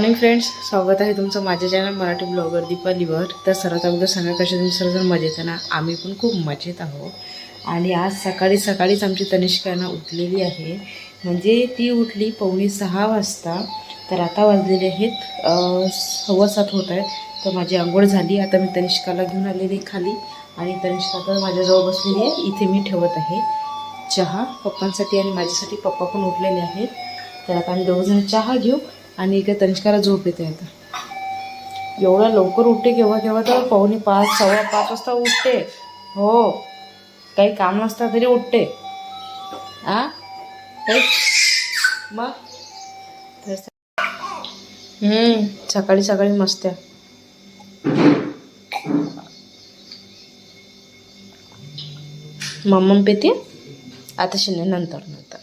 Morning friends स्वागत आहे तुमचं माझ्या चॅनल मराठी ब्लॉगर दीपालीवर तर सर्वात अगोदर सांगा तुम्ही सर्वजण मजेत ना? आम्ही पण खूप मजेत आहोत. आणि आज सकाळी सकाळीच आमची तनिष्कांना उठलेली आहे. म्हणजे ती उठली पावणे सहा वाजता. तर आता वाजलेले आहेत सव्वा सात होत आहे तर माझी आंघोळ झाली. आता मी तनिष्काला घेऊन आलेली खाली. आणि तनिष्का तर माझ्याजवळ बसलेली आहे. इथे मी ठेवत आहे चहा पप्पांसाठी आणि माझ्यासाठी पप्पा पण उठलेले आहेत. तर आता आम्ही दोघंजण चहा घेऊ. आणि इकडे तनिष्काला झोप येते आता. एवढा लवकर उठते केव्हा केव्हा तर? पाहुणे पाच सव्वा पाच वाजता उठते. हो. काही काम नसतं तरी उठते. आ? मग? हम्म, सकाळी सकाळी मस्त आहे. मम्मम पेते? आता शिने नंतर नंतर.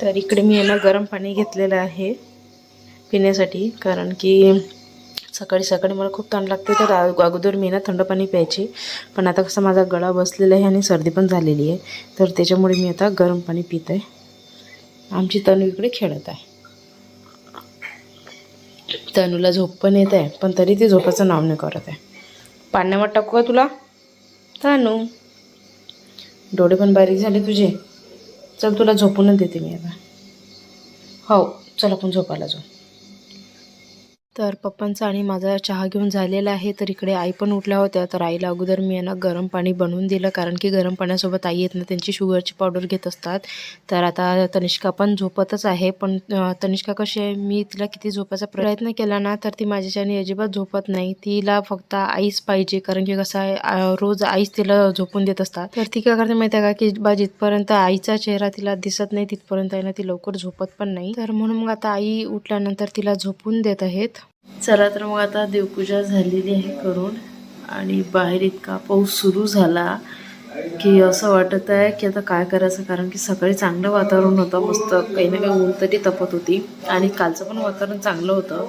तर इकडे मी यांना गरम पाणी घेतलेलं आहे पिण्यासाठी कारण की सकाळी सकाळी मला खूप थंड लागते तर अगोदर मी ना थंड पाणी प्यायचे. पण आता कसं माझा गळा बसलेला आहे आणि सर्दी पण झालेली आहे तर त्याच्यामुळे मी आता गरम पाणी पित आहे. आमची तनू इकडे खेळत आहे. तनूला झोप पण येत आहे पण तरी ती झोपाचं नाव नाही करत आहे. पाण्यावर टाकू का तुला? तनू डोळे पण बारीक झाले तुझे. चल तुला झोपूनच देते मी आता. हो चल आपण झोपायला जाऊ. तर पप्पांचा आणि माझा चहा घेऊन झालेला आहे तर इकडे आई पण उठल्या होत्या. तर आईला अगोदर मी यांना गरम पाणी बनवून दिलं कारण की गरम पाण्यासोबत आई येत ना त्यांची शुगरची पावडर घेत असतात. तर आता तनिष्का पण झोपतच आहे पण तनिष्का कशी आहे? मी तिला किती झोपायचा प्रयत्न केला ना तर ती माझ्याच्याने अजिबात झोपत नाही. तिला फक्त आईच पाहिजे कारण की कसं आहे रोज आईच तिला झोपून देत असतात. तर ती काय करते माहिती आहे का की बा जिथपर्यंत आईचा चेहरा तिला दिसत नाही तिथपर्यंत आहे ना ती लवकर झोपत पण नाही. तर म्हणून मग आता आई उठल्यानंतर तिला झोपून देत आहेत. चला तर मग आता देवपूजा झालेली आहे करून आणि बाहेर इतका पाऊस सुरू झाला की असं वाटत आहे की आता काय करायचं? कारण की सकाळी चांगलं वातावरण होतं मस्त काही ना काही ऊन तरी तपत होती आणि कालचं पण वातावरण चांगलं होतं.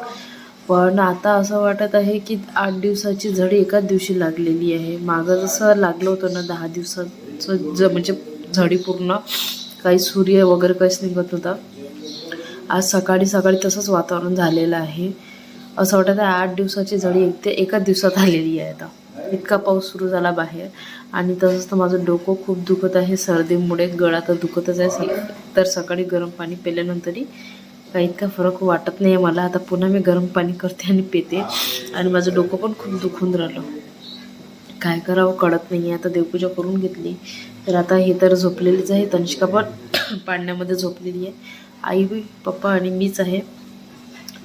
पण आता असं वाटत आहे की आठ दिवसाची झडी एकाच दिवशी लागलेली आहे. मागं जसं लागलं होतं ना दहा दिवसाचं ज म्हणजे झडी पूर्ण काही सूर्य वगैरे काहीच निघत होता आज सकाळी सकाळी तसंच वातावरण झालेलं आहे. असं वाटत आहे आठ दिवसाची झडी एक ते एकाच दिवसात आलेली आहे आता. इतका पाऊस सुरू झाला बाहेर. आणि तसंच तर माझं डोकं खूप दुखत आहे. सर्दीमुळे गळा तर दुखतच आहे. तर सकाळी गरम पाणी पिल्यानंतरही काही इतका फरक वाटत नाही आहे मला. आता पुन्हा मी गरम पाणी करते आणि पिते. आणि माझं डोकं पण खूप दुखून राहिलं. काय करावं कळत नाही आहे आता देवपूजा करून घेतली. तर आता हे तर झोपलेलीच आहे. तनिष्का पण पाण्यामध्ये झोपलेली आहे. आई बी पप्पा आणि मीच आहे.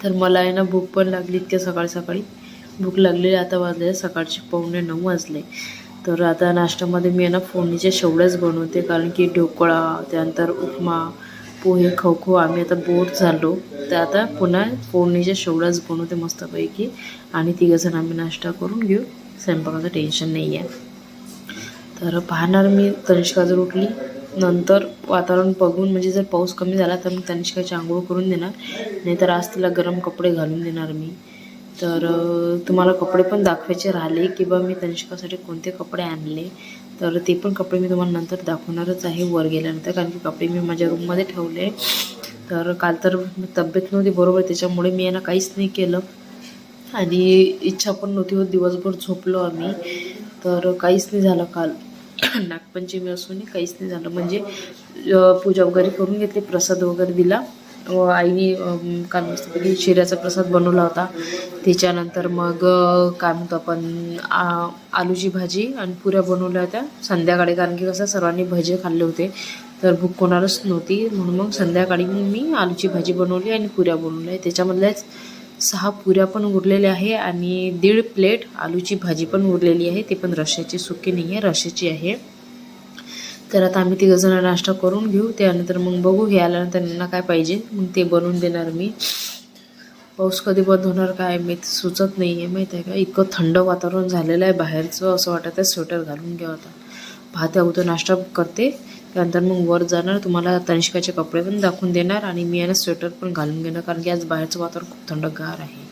तर मला आहे ना भूक पण लागली इतक्या सकाळी सकाळी. भूक लागलेली आता वाजले सकाळचे पावणे नऊ वाजले. तर आता नाश्त्यामध्ये मी आहे ना फोडणीच्या शेवड्याच बनवते कारण की ढोकळा त्यानंतर उपमा पोहे खो खो आम्ही आता बोर झालो. तर आता पुन्हा फोडणीच्या शेवड्याच बनवते मस्तपैकी. आणि तिघंजण आम्ही नाश्ता करून घेऊ. स्वयंपाकाचं टेन्शन नाही आहे तर पाहणार मी तनिष्का जर उठली नंतर वातावरण बघून म्हणजे जर पाऊस कमी झाला तर मी तनिष्काची आंघोळ करून देणार. नाहीतर आज तिला गरम कपडे घालून देणार मी. तर तुम्हाला कपडे पण दाखवायचे राहिले किंवा मी तनिष्कासाठी कोणते कपडे आणले तर ते पण कपडे मी तुम्हाला नंतर दाखवणारच आहे वर गेल्यानंतर. कारण की कपडे मी माझ्या रूममध्ये ठेवले. तर काल तर तब्येत नव्हती बरोबर त्याच्यामुळे मी यांना काहीच नाही केलं. आणि इच्छा पण नव्हती होत दिवसभर झोपलो आम्ही. तर काहीच नाही झालं काल. नागपंचमी असूनही काहीच नाही झालं. म्हणजे पूजा वगैरे करून घेतली प्रसाद वगैरे दिला. व आईने काल मस्तपैकी शिऱ्याचा प्रसाद बनवला होता. त्याच्यानंतर मग काय म्हणतो आपण आ- आलूची भाजी आणि पुऱ्या बनवल्या होत्या. संध्याकाळी कारण की कसं सर्वांनी भजे खाल्ले होते. तर भूक कोणालाच नव्हती. म्हणून मग संध्याकाळी मी आलूची भाजी बनवली आणि पुऱ्या बनवल्या. त्याच्यामधल्याच सहा पुऱ्या पण उरलेल्या आहे आणि दीड प्लेट आलूची भाजी पण उरलेली आहे. ते पण रश्याची सुकी नाही आहे रश्याची आहे. तर आता आम्ही तिघंजणं नाश्ता करून घेऊ. त्यानंतर मग बघू हे आल्यानंतर यांना काय पाहिजे. मग ते बनवून देणार मी. पाऊस कधी बंद होणार काय मी सुचत नाही आहे माहीत आहे का? इतकं थंड वातावरण झालेलं आहे बाहेरचं. असं वाटत आहे स्वेटर घालून घ्या आता. पाहते अगोदर नाश्ता करते. त्यानंतर मग वर जाणार तुम्हाला तनिष्काचे कपडे पण दाखवून देणार आणि मी यांना स्वेटर पण घालून घेणार कारण की आज बाहेरचं वातावरण खूप थंडगार आहे.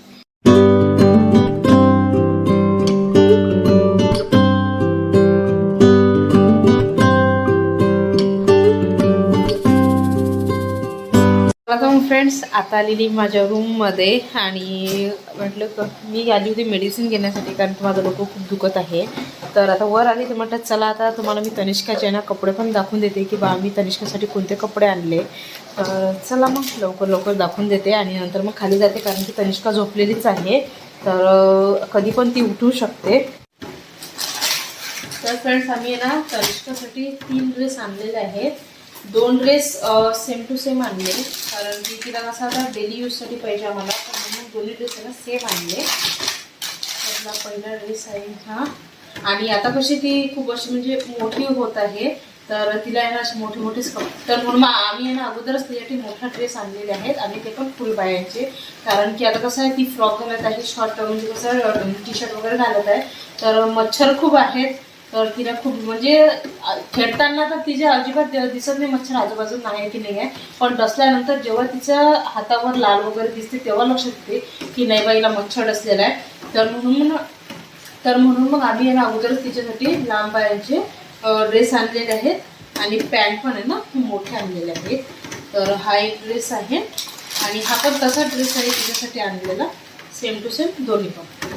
आता फ्रेंड्स आता आलेली माझ्या रूममध्ये आणि म्हटलं मी आली होती मेडिसिन घेण्यासाठी कारण माझं डोकं खूप दुखत आहे. तर आता वर आली तर म्हटलं चला आता तुम्हाला मी तनिष्काचे ना कपडे पण दाखवून देते की बा मी तनिष्कासाठी कोणते कपडे आणले. तर चला मग लवकर लवकर दाखवून देते आणि नंतर मग खाली जाते कारण की तनिष्का झोपलेलीच आहे. तर कधी पण ती उठू शकते. तर फ्रेंड्स आम्ही आहे ना तनिष्कासाठी तीन ड्रेस आणलेले आहेत. दोन ड्रेस सेम टू सेम आणले. कारण की तिला कसं आता डेली यूजसाठी पाहिजे आम्हाला. तर म्हणून दोन्ही ड्रेस सेम आणले. पहिला ड्रेस आहे हा. आणि आता कशी ती खूप अशी म्हणजे मोठी होत आहे तर तिला आहे ना असे मोठे मोठेच तर म्हणून आम्ही आहे ना अगोदरच तिच्यासाठी मोठा ड्रेस आणलेले आहेत आणि ते पण फुल बायांचे कारण की आता कसं आहे ती फ्रॉक घालत आहे शॉर्ट म्हणजे कसं टी शर्ट वगैरे घालत आहे. तर मच्छर खूप आहेत तर तिला खूप म्हणजे खेळताना तर तिच्या अजिबात दिसत नाही मच्छर आजूबाजूला आहे की नाही आहे पण डसल्यानंतर जेव्हा तिच्या हातावर लाल वगैरे दिसते तेव्हा लक्षात येते की नाही बाईला मच्छर डसलेला आहे. तर म्हणून तर म्हणून मग आम्ही आहे ना अगोदरच तिच्यासाठी लांब बायांचे ड्रेस आणलेले आहेत. आणि पॅन्ट पण आहे ना मोठे आणलेले आहेत. तर हा एक ड्रेस आहे. आणि हा पण तसा ड्रेस आहे तिच्यासाठी आणलेला. सेम टू सेम दोन्ही पण.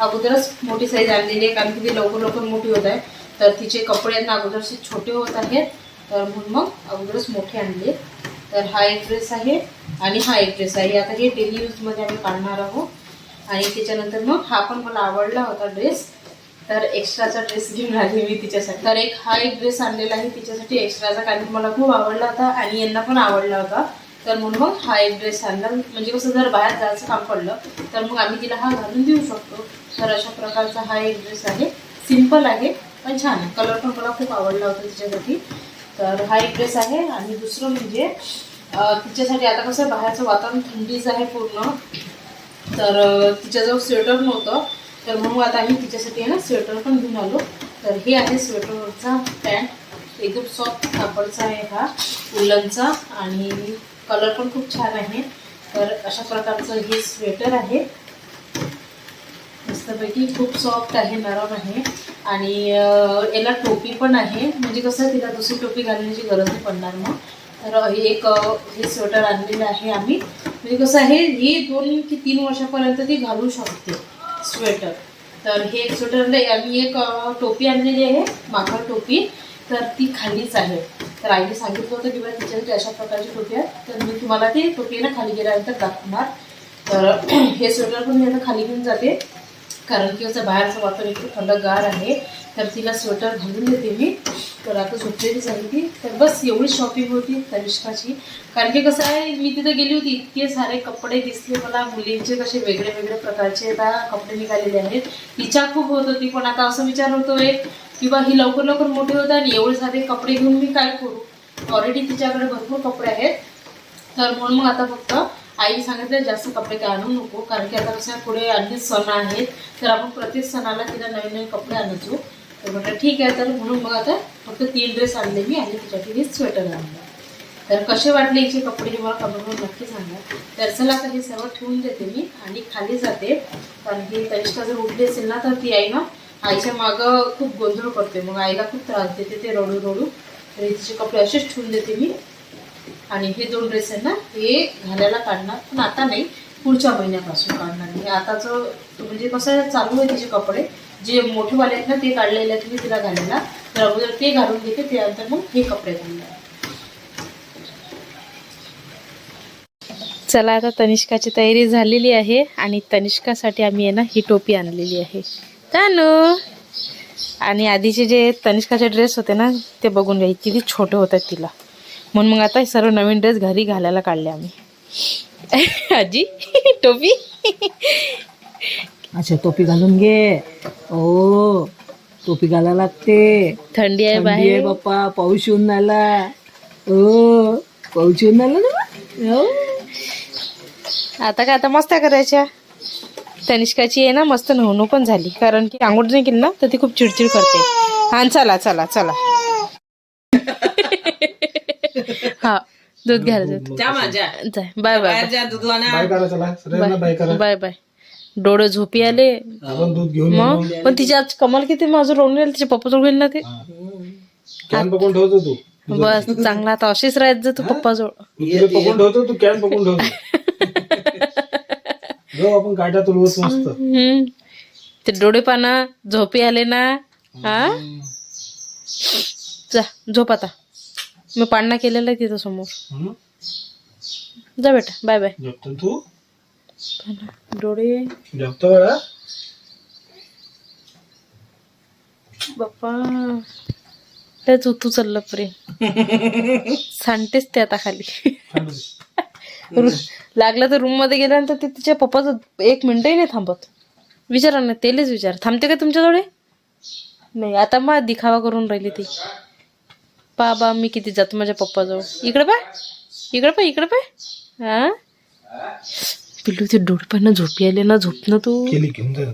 अगोदरच मोठी साईज आणलेली आहे कारण की ती लवकर लवकर मोठी होत आहे. तर तिचे कपडे आहेत ना अगोदरचे छोटे होत आहेत. तर म्हणून मग अगोदरच मोठे आणले. तर हा एक ड्रेस आहे. आणि हा एक ड्रेस आहे. आता हे डेली यूजमध्ये आम्ही काढणार आहोत. आणि त्याच्यानंतर मग हा पण मला आवडला होता ड्रेस. तर एक्स्ट्राचा ड्रेस घेऊन आली मी तिच्यासाठी. तर एक हा एक ड्रेस आणलेला आहे तिच्यासाठी एक्स्ट्राचा कारण मला खूप आवडला होता आणि यांना पण आवडला होता. तर म्हणून मग हा एक ड्रेस आणला. म्हणजे कसं जर बाहेर जायचं काम पडलं तर मग आम्ही तिला हा घालून देऊ शकतो. तर अशा प्रकारचा हा एक ड्रेस आहे. सिंपल आहे पण छान आहे. कलर पण मला खूप आवडला होता तिच्यासाठी. तर हा एक ड्रेस आहे. आणि दुसरं म्हणजे तिच्यासाठी आता कसं बाहेरचं वातावरण थंडीच आहे पूर्ण. तर तिच्याजवळ स्वेटर नव्हतं. तर मग आता आम्ही तिच्यासाठी आहे ना स्वेटर पण घेऊन आलो. तर हे आहे स्वेटरचा पॅन्ट. एकदम सॉफ्ट कापडचा आहे हा उलनचा आणि कलर पण खूप छान आहे. तर अशा प्रकारचं हे स्वेटर आहे. मस्तपैकी खूप सॉफ्ट आहे नरम आहे. आणि याला टोपी पण आहे. म्हणजे कसं तिला दुसरी टोपी घालण्याची गरज नाही पडणार मग. तर एक हे स्वेटर आणलेलं आहे आम्ही. म्हणजे कसं आहे ही दोन की तीन वर्षापर्यंत ती घालू शकते स्वेटर तर हे स्वेटर आम्ही एक टोपी आणलेली आहे माखर टोपी. तर ती खालीच आहे. तर आईने सांगितलं होतं की बा तिच्यासाठी अशा प्रकारची टोपी आहे. तर मी तुम्हाला ती टोपी ना खाली गेल्यानंतर दाखवणार. तर हे स्वेटर पण मी आता खाली घेऊन जाते. कारण की असं बाहेरचं वातावरण इतकं थंडगार आहे. तर तिला स्वेटर घालून देते मी. तर आता झोपलेली झाली ती तर बस एवढी शॉपिंग होती तनिष्काची. कारण की कसं आहे मी तिथे गेली होती इतके सारे कपडे दिसले मला. मुलींचे कसे वेगळे वेगळे प्रकारचे आता कपडे निघालेले आहेत. तिच्या खूप होत होती पण आता असं विचार होतो एक किंवा ही लवकर लवकर मोठी होत आणि एवढे सारे कपडे घेऊन मी काय करू? ऑलरेडी तिच्याकडे भरपूर कपडे आहेत. तर म्हणून मग आता फक्त आई सांगितलं जास्त कपडे काय आणू नको? कारण की आता कसं पुढे आणखी सण आहेत. तर आपण प्रत्येक सणाला तिला नवीन नवीन कपडे आणतो तर म्हटलं ठीक आहे तर म्हणून मग आता फक्त तीन ड्रेस आणले मी आणि त्याच्यासाठी हे स्वेटर आणलं. तर कसे वाटले हिचे कपडे मला कमेंटवर नक्की सांगा. तर चला आता हे सर्व ठेवून देते मी आणि खाली जाते. कारण की तनिष्का जर उठली असेल ना तर ती आई ना आईच्या मागं खूप गोंधळ करते. मग आईला खूप त्रास देते ते रडू रडू. तर तिचे कपडे असेच ठेवून देते मी. आणि हे दोन ड्रेस आहे ना हे घालायला काढणार. पण आता नाही पुढच्या महिन्यापासून काढणार मी. आताचं म्हणजे कसं चालू आहे तिचे कपडे जे मोठेवाले आहेत ना ते काढलेले आहेत मी तिला घालायला तर अगोदर ते घालून घेते त्यानंतर मग हे कपडे घालणार चला आता तनिष्काची तयारी झालेली आहे आणि तनिष्कासाठी आम्ही आहे ना ही टोपी आणलेली आहे. तानू! आणि आधीचे जे तनिष्काचे ड्रेस होते ना ते बघून घ्या किती छोटे होतात तिला. म्हणून मग आता हे सर्व नवीन ड्रेस घरी घालायला काढले आम्ही. आजी टोपी. अच्छा टोपी घालून घे. ओ टोपी घालायला लागते. थंडी आहे थंडी आहे बाहेर. बाप्पा पाऊस येऊन आला. ओ पाऊस येऊन आला ना हो. आता काय आता मस्त करायच्या तनिष्काची आहे ना मस्त नवणू पण झाली. कारण की आंघोळ नाही केली ना तर ती खूप चिडचिड करते. हा चला चला चला. हा दूध घ्यायला जात जाय बाय बाय बाय. करा चला. सगळ्यांना बाय करा. Bye bye. डोळे झोपी आले. आपण दूध घेऊन मग? पण तिची आज कमाल किती माझं रोवून राहील तिचे पप्पा रोवून ना ते. कॅन पकडून ठेवतो तू. बस चांगला आता अशीच राहत जा तू तुला पकडून ठेवतो तू कॅन पकडून ठेवतो. जाऊ आपण गाड्या तुलवत मस्त. हम्म. ते डोळे पाना झोपी आले ना. हा? जा झोप आता. मी पाळणा केलेला आहे तिथं समोर. हं? जा बेटा बाय बाय झोपतो तू? डोळे. झोपतो बाप्पा. तेच तू चाललं प्रेम सांगतेच ते आता खाली. लागलं तर रूममध्ये गेल्यानंतर ते तिच्या पप्पाचं एक मिनिटही नाही थांबत. विचारा ना तेलेच विचार. थांबते का तुमच्याजवळ नाही आता मग दिखावा करून राहिली ती. पा बा मी किती जातो माझ्या पप्पाजवळ. इकडे पाय. इकडे पाय इकडे पाय. हा? पिल्लू ते डोळपानं झोपी आले ना झोपणं तू. केली घेऊन म्हणजे जा